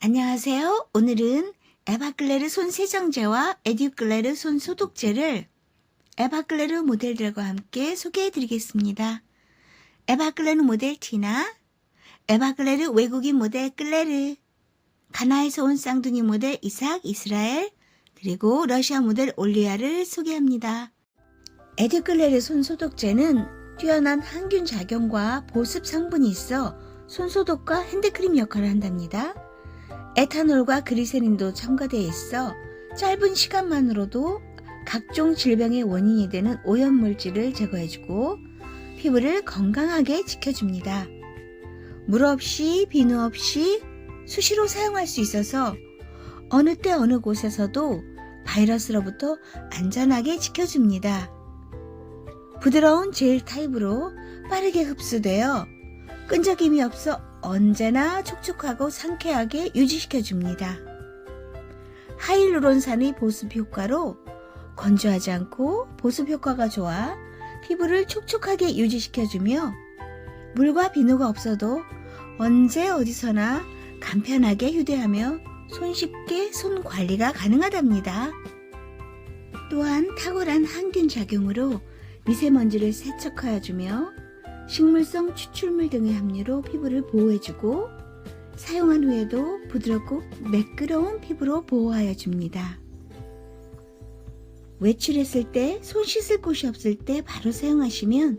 안녕하세요. 오늘은 에바클레르 손 세정제와 에듀클레르 손 소독제를 에바클레르 모델들과 함께 소개해 드리겠습니다. 에바클레르 모델 티나, 에바클레르 외국인 모델 클레르, 가나에서 온 쌍둥이 모델 이삭 이스라엘, 그리고 러시아 모델 올리아를 소개합니다. 에듀클레르 손 소독제는 뛰어난 항균 작용과 보습 성분이 있어 손 소독과 핸드크림 역할을 한답니다. 에탄올과 그리세린도 첨가되어 있어 짧은 시간만으로도 각종 질병의 원인이 되는 오염물질을 제거해주고 피부를 건강하게 지켜줍니다. 물 없이 비누 없이 수시로 사용할 수 있어서 어느 때 어느 곳에서도 바이러스로부터 안전하게 지켜줍니다. 부드러운 젤 타입으로 빠르게 흡수되어 끈적임이 없어 언제나 촉촉하고 상쾌하게 유지시켜 줍니다. 하이루론산의 보습 효과로 건조하지 않고 보습 효과가 좋아 피부를 촉촉하게 유지시켜 주며 물과 비누가 없어도 언제 어디서나 간편하게 휴대하며 손쉽게 손 관리가 가능하답니다. 또한 탁월한 항균 작용으로 미세먼지를 세척하여 주며 식물성 추출물 등의 함유로 피부를 보호해주고 사용한 후에도 부드럽고 매끄러운 피부로 보호하여 줍니다. 외출했을 때, 손 씻을 곳이 없을 때 바로 사용하시면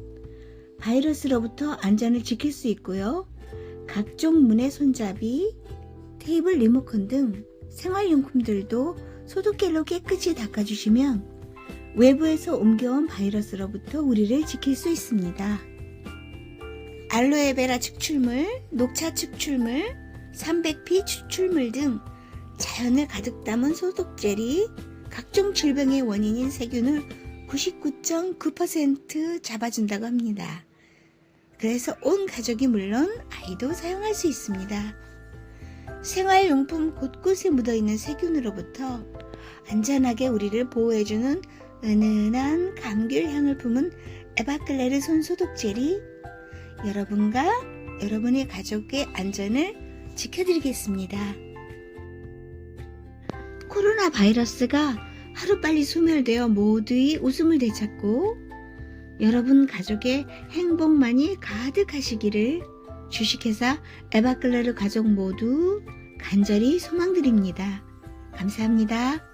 바이러스로부터 안전을 지킬 수 있고요. 각종 문의 손잡이, 테이블 리모컨 등 생활용품들도 소독겔로 깨끗이 닦아주시면 외부에서 옮겨온 바이러스로부터 우리를 지킬 수 있습니다. 알로에베라 추출물, 녹차 추출물, 300P 추출물 등 자연을 가득 담은 소독 젤이 각종 질병의 원인인 세균을 99.9% 잡아준다고 합니다. 그래서 온 가족이 물론 아이도 사용할 수 있습니다. 생활용품 곳곳에 묻어있는 세균으로부터 안전하게 우리를 보호해주는 은은한 감귤 향을 품은 에바클레르 손 소독젤이 여러분과 여러분의 가족의 안전을 지켜드리겠습니다. 코로나 바이러스가 하루빨리 소멸되어 모두의 웃음을 되찾고 여러분 가족의 행복만이 가득하시기를 주식회사 에바클레르 가족 모두 간절히 소망드립니다. 감사합니다.